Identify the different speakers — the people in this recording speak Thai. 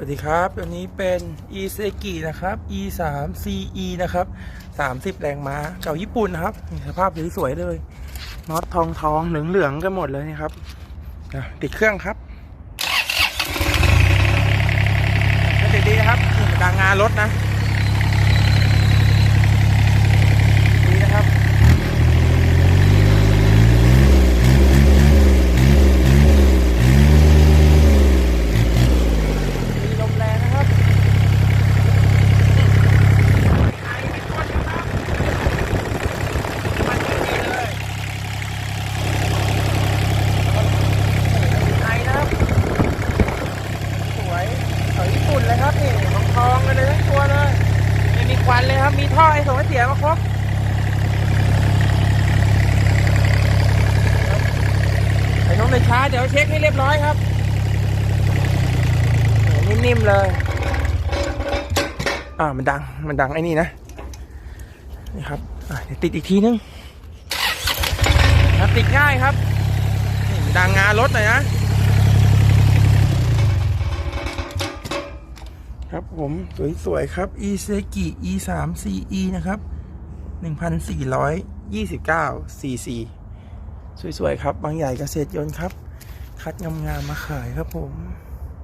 Speaker 1: วัสดีครับตัวนี้เป็น e s e g i นะครับ e 3 ce นะครับ 30 แรงม้าเก่าญี่ปุ่นนะครับ สภาพสวยๆเลยน็อตทองทองๆเหลืองๆกันหมดเลยนะครับติดเครื่องครับถ้าติดดีนะครับดังงานรถนะดีนะครับ มีลมแรงนะครับ ไทยนะครับ สวยสวยญี่ปุ่นเลย ครับนี่ทองทองเลยทั้งตัวเลยไม่มีควันเลยครับ มีท่อไอโซเสียมาครบไอ้น้องในช้าเดี๋ยวเช็คให้เรียบร้อยครับนิ่มๆเลย อ่ามันดังมันดังไอ้นี่นะนี่ครับเดี๋ยวติดอีกทีนึงครับติดง่ายครับดังงานรถหน่อยนะ ครับผมสวยๆครับ e s e k i e 3 ce นะครับ1,429 cc สวยๆครับ บางใหญ่เกษตรยนต์ครับ คัดงามๆมาขายครับผม